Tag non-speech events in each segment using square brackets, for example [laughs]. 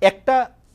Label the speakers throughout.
Speaker 1: একটা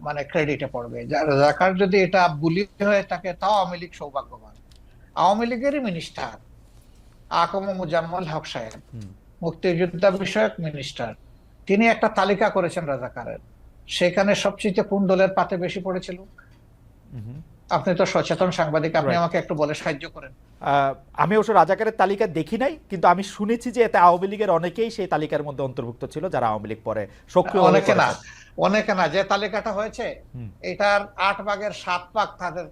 Speaker 2: মানে ক্রেডিটে পড়বে। যা- যদি এটা বুলি হয়ে থাকে তাও আওয়ামী লীগ সৌভাগ্যবান। আওয়ামী লীগেরই মিনিস্টার আকম মুজাম্মল হক সাহেব মুক্তিযোদ্ধা বিষয়ক মিনিস্টার তিনি একটা তালিকা করেছেন রাজাকারের। সেখানে সবচেয়ে কোন দলের পাতে বেশি পড়েছিল? আপনি তো সচেতন সাংবাদিক আপনি আমাকে একটু বলে সাহায্য করেন।
Speaker 1: আহ, আমি অবশ্য রাজাকারের তালিকা দেখি নাই কিন্তু আমি শুনেছি যে এতে আওয়ামী লীগের অনেকেই সেই তালিকার মধ্যে অন্তর্ভুক্ত ছিল যারা আওয়ামী লীগ পরে সক্রিয়
Speaker 2: অনেকে না। অনেকে না যে তালিকাটা হয়েছে এটার আট ভাগের সাত ভাগ তাদের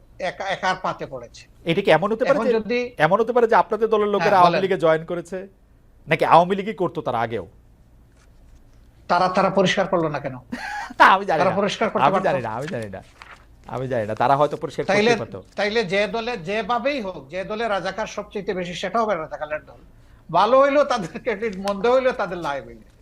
Speaker 2: একার পাতে পড়েছে।
Speaker 1: এটা কি এমন হতে পারে
Speaker 2: যদি
Speaker 1: এমন হতে পারে যে আপনাদের দলের লোকেরা
Speaker 2: হ্যাঁ,
Speaker 1: আওয়ামী লীগে জয়েন করেছে? নাকি আওয়ামী লীগই করতো তার আগেও?
Speaker 2: তারা তারা পরিষ্কার করল না কেন? [laughs]
Speaker 1: তা আমি জানি না।
Speaker 2: পরিষ্কার করতে
Speaker 1: আমি। জানি না আমি জানি না। আমি জানি না তারা হয়তো পরিষ্কার করতে পারতো।
Speaker 2: তাইলে যে দলে যেভাবেই হোক যে দলে রাজাকার সবচেয়ে বেশি সেটা হবে রাজাকারের দল। ভালো হইল তাদের ক্রেডিট মন্দ হইল তাদের লাইবিলিটি